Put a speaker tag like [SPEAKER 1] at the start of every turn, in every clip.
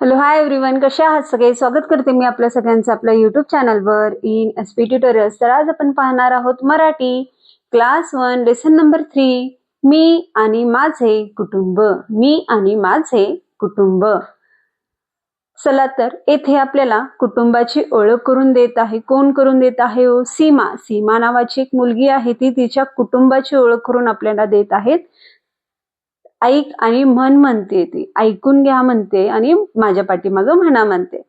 [SPEAKER 1] Hello hi everyone कसे आहात सगळे? स्वागत करते मी आपल्या सगळ्यांचं आपल्या युट्यूब चॅनलवर इन एस पी ट्युटोरियल्स तर आज आपण पाहणार आहोत Marathi class one lesson number three मी आणि माझे कुटुंब. मी आणि माझे कुटुंब. चला तर येथे आपल्याला कुटुंबाची ओळख करून देत आहे. कोण करून देत आहे ओ सीमा. सीमा नावाची एक मुलगी आहे. ती तिच्या कुटुंबाची ओळख करून आपल्याला देत आहेत. ऐक आणि म्हण म्हणते ती. ऐकून घ्या म्हणते आणि माझ्या पाठीमागं म्हणा म्हणते.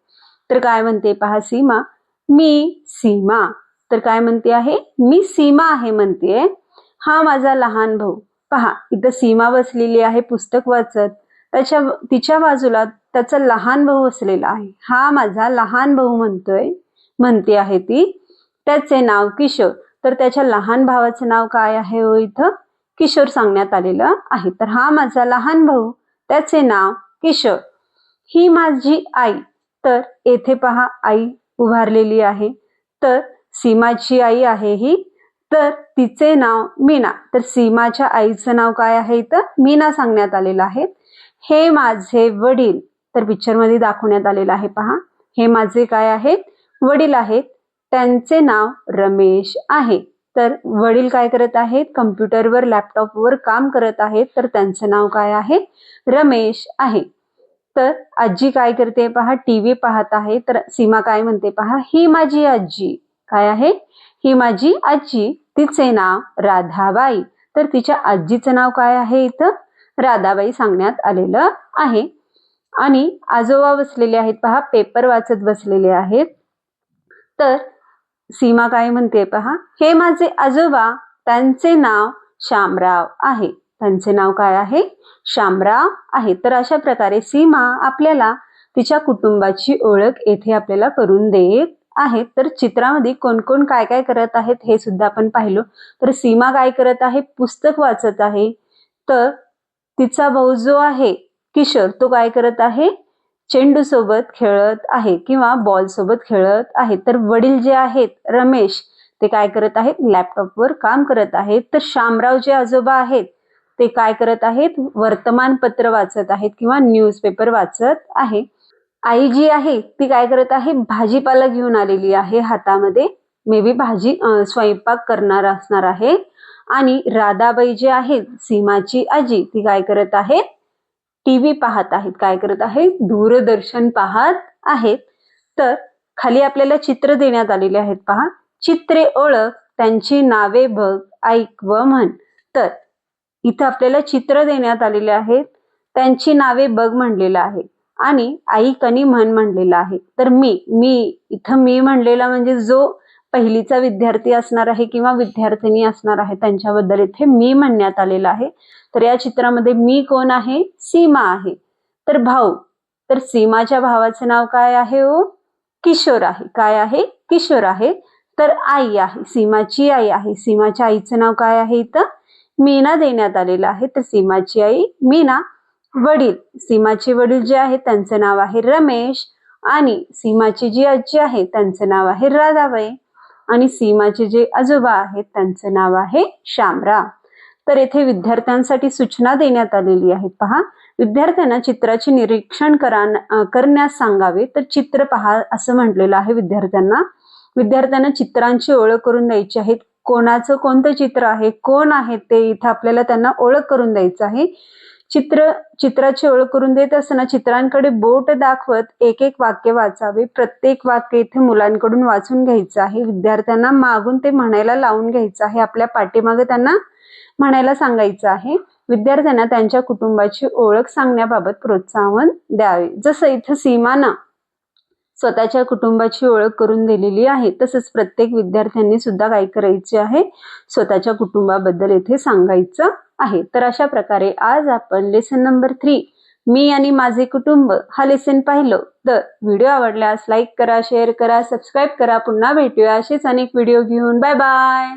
[SPEAKER 1] तर काय म्हणते पहा सीमा. मी सीमा. तर काय म्हणते आहे? मी सीमा आहे म्हणते. हा माझा लहान भाऊ. पहा इथं सीमा बसलेली आहे पुस्तक वाचत. त्याच्या तिच्या बाजूला त्याचा लहान भाऊ असलेला आहे. हा माझा लहान भाऊ म्हणतोय म्हणते आहे ती. त्याचे नाव किशोर. तर त्याच्या लहान भावाचं नाव काय आहे हो इथं? किशोर सांगण्यात आलेलं आहे. तर हा माझा लहान भाऊ त्याचे नाव किशोर. ही माझी आई. तर येथे पहा आई उभारलेली आहे. तर सीमाची आई आहे ही. तर तिचे नाव मीना. तर सीमाच्या आईचं नाव काय आहे तर मीना सांगण्यात आलेलं आहे. हे माझे वडील. तर पिक्चरमध्ये दाखवण्यात आलेलं आहे पहा. हे माझे काय आहेत? वडील आहेत. त्यांचे नाव रमेश आहे. तर वडील काय करत आहेत? कम्प्युटरवर लॅपटॉपवर काम करत आहेत. तर त्यांचं नाव काय आहे? रमेश आहे. तर आजी काय करते पहा? टीव्ही पाहत आहे. तर सीमा काय म्हणते पहा? ही माझी आजी. काय आहे? ही माझी आजी. तिचे नाव राधाबाई. तर तिच्या आजीचं नाव काय आहे इथं? राधाबाई सांगण्यात आलेलं आहे. आणि आजोबा बसलेले आहेत पहा. पेपर वाचत बसलेले आहेत. तर सीमा काय म्हणते पहा. हे माझे आजोबा त्यांचे नाव शामराव आहे. त्यांचे नाव काय आहे? शामराव आहे. तर अशा प्रकारे सीमा आपल्याला तिच्या कुटुंबाची ओळख येथे आपल्याला करून देत आहे. तर चित्रामध्ये कोण कोण काय काय करत आहेत हे सुद्धा आपण पाहिलो. तर सीमा काय करत आहे? पुस्तक वाचत आहे. तर तिचा भाऊ जो आहे किशोर तो काय करत आहे? चेंडू सोबत खेळत आहे किंवा बॉल सोबत खेळत आहे. तर वडील जे आहेत रमेश ते काय करत आहेत? लॅपटॉपवर काम करत आहेत. तर शामराव जे आजोबा आहेत ते काय करत आहेत? वर्तमानपत्र वाचत आहेत किंवा न्यूजपेपर वाचत आहे. आई जी आहे ती काय करत आहे? भाजीपाला घेऊन आलेली आहे हातामध्ये. मे बी भाजी स्वयंपाक करणार असणार आहे. आणि राधाबाई जे आहेत सीमाची आजी ती काय करत आहेत? टीव्ही पाहत आहेत. काय करत आहेत? दूरदर्शन पाहत आहेत. तर खाली आपल्याला चित्र देण्यात आलेले आहेत पहा. चित्रे ओळख त्यांची नावे बघ ऐक व म्हण. तर इथं आपल्याला चित्र देण्यात आलेले आहेत. त्यांची नावे बघ म्हणलेलं आहे आणि ऐक आणि म्हण म्हणलेलं आहे. तर मी मी इथं मी म्हणलेला म्हणजे जो पहिलीचा विद्यार्थी असणार आहे किंवा विद्यार्थिनी असणार आहे त्यांच्याबद्दल इथे मी म्हणण्यात आलेलं आहे. तर या चित्रामध्ये मी कोण आहे? सीमा आहे. तर भाऊ तर सीमाच्या भावाचे नाव काय आहे ओ किशोर आहे. काय आहे? किशोर आहे. तर आई आहे. सीमाची आई आहे. सीमाच्या आईचं नाव काय आहे इथं? मीना देण्यात आलेलं आहे. तर सीमाची आई मीना. वडील सीमाचे वडील जे आहेत त्यांचं नाव आहे रमेश आणि सीमाची जी आजी आहे त्यांचं नाव आहे राधाबाई. आणि सीमाचे जे आजोबा आहेत त्यांचं नाव आहे श्यामरा तर येथे विद्यार्थ्यांसाठी सूचना देण्यात आलेली आहेत. पहा विद्यार्थ्यांना चित्राचे निरीक्षण करा करण्यास सांगावे तर चित्र पहा असं म्हटलेलं आहे विद्यार्थ्यांना. विद्यार्थ्यांना चित्रांची ओळख करून द्यायची आहे. कोणाचं कोणतं चित्र आहे कोण आहे ते इथं आपल्याला त्यांना ओळख करून द्यायचं आहे. चित्र चित्राची ओळख करून देत असताना चित्रांकडे बोट दाखवत एक एक वाक्य वाचावे. प्रत्येक वाक्य इथे मुलांकडून वाचून घ्यायचं आहे. विद्यार्थ्यांना मागून ते म्हणायला लावून घ्यायचं आहे. आपल्या पाठीमागे त्यांना म्हणायला सांगायचं आहे. विद्यार्थ्यांना त्यांच्या कुटुंबाची ओळख सांगण्याबाबत प्रोत्साहन द्यावे. जसं इथं सीमाना स्वतःच्या कुटुंबाची ओळख करून दिलेली आहे. तसंच प्रत्येक विद्यार्थ्यांनी सुद्धा काय करायचे आहे? स्वतःच्या कुटुंबाबद्दल येथे सांगायचं आहे. तर अशा प्रकारे आज आपण लेसन नंबर थ्री मी आणि माझे कुटुंब हा लेसन पाहिलं. तर व्हिडिओ आवडल्यास लाईक करा शेअर करा सबस्क्राईब करा. पुन्हा भेटूया. असेच अनेक व्हिडिओ घेऊन. Bye bye